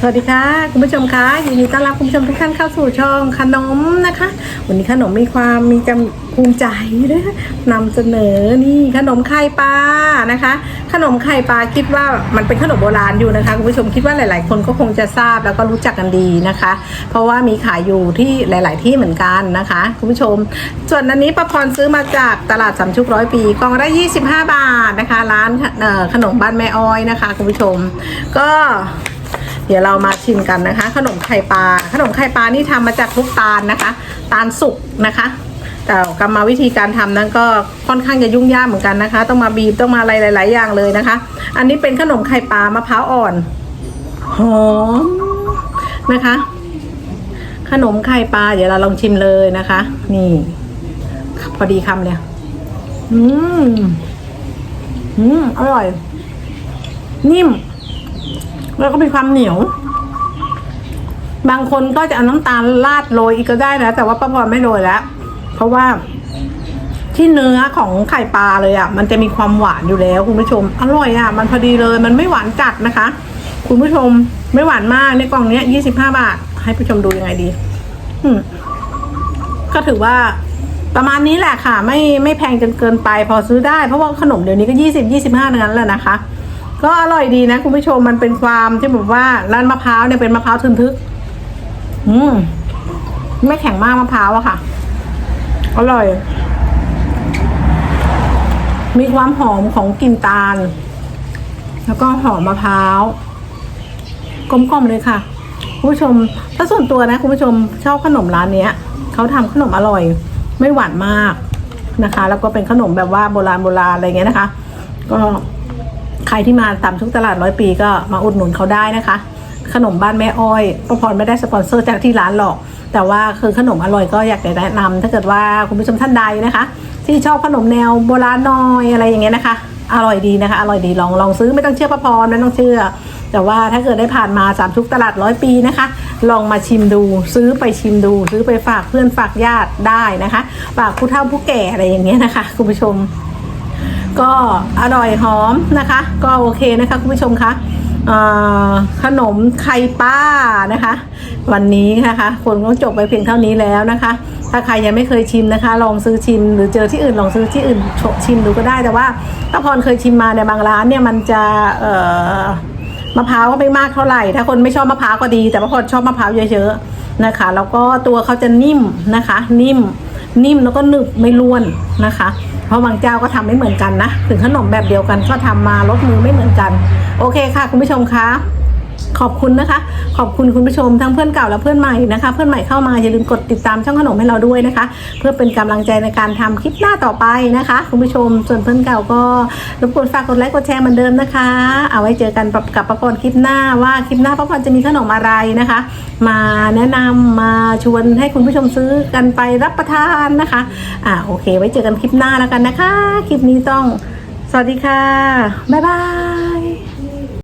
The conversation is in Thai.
สวัสดีค่ะ คุณผู้ชมคะยินดีต้อนรับคุณผู้ชมทุกท่านเข้าสู่ช่องขนมนะคะ วันนี้ขนมมีความมีจำภูมิใจนะนำเสนอนี่ขนมไข่ปลานะคะ ขนมไข่ปลาคิดว่ามันเป็นขนมโบราณอยู่นะคะคุณผู้ชมคิดว่าหลาย ๆ คนก็คงจะทราบแล้วก็รู้จักกันดีนะคะ เพราะว่ามีขายอยู่ที่หลาย ๆ ที่เหมือนกันนะคะคุณผู้ชม ส่วนอันนี้ป้าพรซื้อมาจากตลาดสามชุกร้อยปีกล่องละ25 บาทนะคะ ร้านขนมบ้านแม่อ้อยนะคะคุณผู้ชม ก็ เดี๋ยวเรามาชิมกันนะคะ ขนมไข่ปลา ขนมไข่ปลานี่ทำมาจากลูกตาลนะคะ ตาลสุกนะคะ แต่กรรมวิธีการทำนั้นก็ค่อนข้างจะยุ่งยากเหมือนกันนะคะ ต้องมาบีบต้องมาอะไรหลาย ๆ อย่างเลยนะคะ อันนี้เป็นขนมไข่ปลามะพร้าวอ่อนหอมนะคะ ขนมไข่ปลาเดี๋ยวเราลองชิมเลยนะคะ นี่ พอดีคำเลยอืมอืมอร่อย นิ่ม แล้วก็มีความเหนียว บางคนก็จะเอาน้ำตาลราดโรยอีกก็ได้นะแต่ว่าป้าพรไม่โรยแล้วเพราะว่าที่เนื้อของไข่ปลาเลยอะ่ะ มันจะมีความหวานอยู่แล้วคุณผู้ชม อร่อยอะ่ะ มันพอดีเลย มันไม่หวานจัดนะคะ คุณผู้ชมไม่หวานมากในกล่องเนี้ยยี่สิบห้าบาท ให้ผู้ชมดูยังไงดี อืมก็ถือว่าประมาณนี้แหละค่ะ ไม่ไม่แพงจนเกินไปพอซื้อได้เพราะว่าขนมเดี๋ยวนี้ก็ยี่สิบยี่สิบห้านั้นแหละนะคะ ก็อร่อยดีนะคุณผู้ชมมันเป็นความที่แบบว่าร้านมะพร้าวเนี่ยเป็นมะพร้าวทึนทึก อืมไม่แข็งมากมะพร้าวอะค่ะ อร่อย มีความหอมของกลิ่นตาล แล้วก็หอมมะพร้าวกลมๆเลยค่ะคุณผู้ชม ถ้าส่วนตัวนะคุณผู้ชมชอบขนมร้านเนี้ยเขาทำขนมอร่อย ไม่หวานมากนะคะ แล้วก็เป็นขนมแบบว่าโบราณโบราณอะไรเงี้ยนะคะ ก็ ใครที่มาตามทุกตลาดร้อยปีก็มาอุดหนุนเขาได้นะคะ ขนมบ้านแม่อ้อยป้าพรไม่ได้สปอนเซอร์จากที่ร้านหรอก แต่ว่าคือขนมอร่อยก็อยากจะแนะนำถ้าเกิดว่าคุณผู้ชมท่านใดนะคะ ที่ชอบขนมแนวโบราณน่อยอะไรอย่างเงี้ยนะคะ อร่อยดีนะคะ อร่อยดีลองลองซื้อไม่ต้องเชื่อป้าพรไม่ต้องเชื่อ แต่ว่าถ้าเกิดได้ผ่านมาสามทุกตลาดร้อยปีนะคะ ลองมาชิมดูซื้อไปชิมดู ซื้อไปฝากเพื่อนฝากญาติได้นะคะฝากผู้เฒ่าผู้แก่อะไรอย่างเงี้ยนะคะ คุณผู้ชม ก็อร่อยหอมนะคะ ก็โอเคนะคะคุณผู้ชมคะขนมไข่ป้านะคะ วันนี้นะคะคนก็จบไปเพียงเท่านี้แล้วนะคะ ถ้าใครยังไม่เคยชิมนะคะ ลองซื้อชิม หรือเจอที่อื่นลองซื้อที่อื่นชชิมดูก็ได้แต่ว่าถ้าพรเคยชิมมาในบางร้านเนี่ยมันจะเอมะพร้าวก็ไม่มากเท่าไหร่ ถ้าคนไม่ชอบมะพร้าวก็ดี แต่ว่าคนชอบมะพร้าวเยอะๆนะคะ แล้วก็ตัวเขาจะนิ่มนะคะ นิ่ม นิ่มแล้วก็หนึบไม่ร่วนนะคะ เพราะบางเจ้าก็ทำไม่เหมือนกันนะ ถึงขนมแบบเดียวกันก็ทำมารสมือไม่เหมือนกัน โอเคค่ะ คุณผู้ชมคะ ขอบคุณนะคะ ขอบคุณคุณผู้ชมทั้งเพื่อนเก่าและเพื่อนใหม่นะคะ เพื่อนใหม่เข้ามาอย่าลืมกดติดตามช่องขนมให้เราด้วยนะคะ เพื่อเป็นกำลังใจในการทำคลิปหน้าต่อไปนะคะ คุณผู้ชมส่วนเพื่อนเก่าก็รบกวนฝากกดไลค์กดแชร์เหมือนเดิมนะคะ เอาไว้เจอกันกับป้าพรคลิปหน้าว่าคลิปหน้าป้าพรจะมีขนมอะไรนะคะ มาแนะนำมาชวนให้คุณผู้ชมซื้อกันไปรับประทานนะคะอ่าโอเค ไว้เจอกันคลิปหน้าแล้วกันนะคะ คลิปนี้ต้อง สวัสดีค่ะบ๊ายบาย